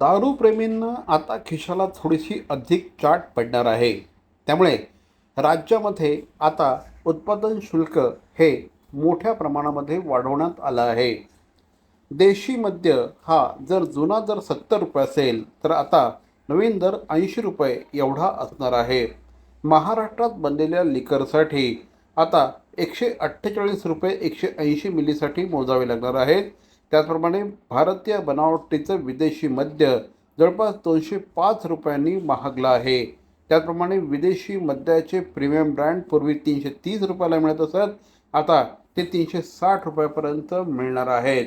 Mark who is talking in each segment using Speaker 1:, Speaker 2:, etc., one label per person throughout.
Speaker 1: दारूप्रेमींना आता खिशाला थोडीशी अधिक चाट पडणार आहे. त्यामुळे राज्यामध्ये आता उत्पादन शुल्क हे मोठ्या प्रमाणामध्ये वाढवण्यात आलं आहे. देशी मद्य हा जर जुना जर सत्तर रुपये असेल तर आता नवीन दर ऐंशी रुपये एवढा असणार आहे. महाराष्ट्रात बनलेल्या लिकरसाठी आता एकशे अठ्ठेचाळीस रुपये एकशे ऐंशी मिलीसाठी मोजावे लागणार आहेत. त्याचप्रमाणे भारतीय बनावटीचं विदेशी मद्य जवळपास दोनशे पाच रुपयांनी महागलं आहे. त्याचप्रमाणे विदेशी मद्याचे प्रीमियम ब्रँड पूर्वी तीनशे तीस रुपयाला मिळत असत आता ते तीनशे साठ रुपयापर्यंत मिळणार आहेत.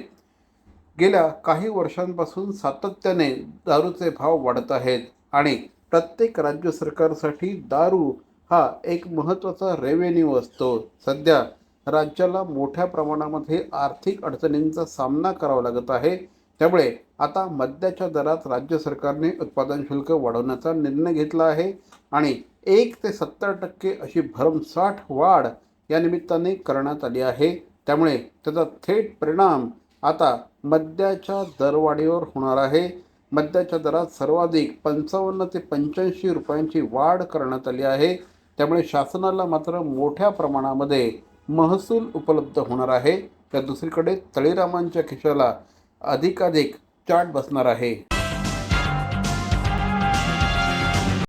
Speaker 1: गेल्या काही वर्षांपासून सातत्याने दारूचे भाव वाढत आहेत आणि प्रत्येक राज्य सरकारसाठी दारू हा एक महत्त्वाचा रेव्हेन्यू असतो. सध्या राज्याला मोठ्या प्रमाणामध्ये आर्थिक अडचणींचा सामना करावा लागत आहे. त्यामुळे आता मद्याच्या दरात राज्य सरकारने उत्पादन शुल्क वाढवण्याचा निर्णय घेतला आहे आणि एक ते सत्तर टक्के अशी भरमसाठ वाढ या निमित्ताने करण्यात आली आहे. त्यामुळे त्याचा थेट परिणाम आता मद्याच्या दरवाढीवर होणार आहे. मद्याच्या दरात सर्वाधिक पंचावन्न ते पंच्याऐंशी रुपयांची वाढ करण्यात आली आहे. त्यामुळे शासनाला मात्र मोठ्या प्रमाणामध्ये महसूल उपलब्ध होणार आहे. तर दुसरीकडे तळीरामांच्या खिशाला अधिकाधिक चाट बसणार आहे.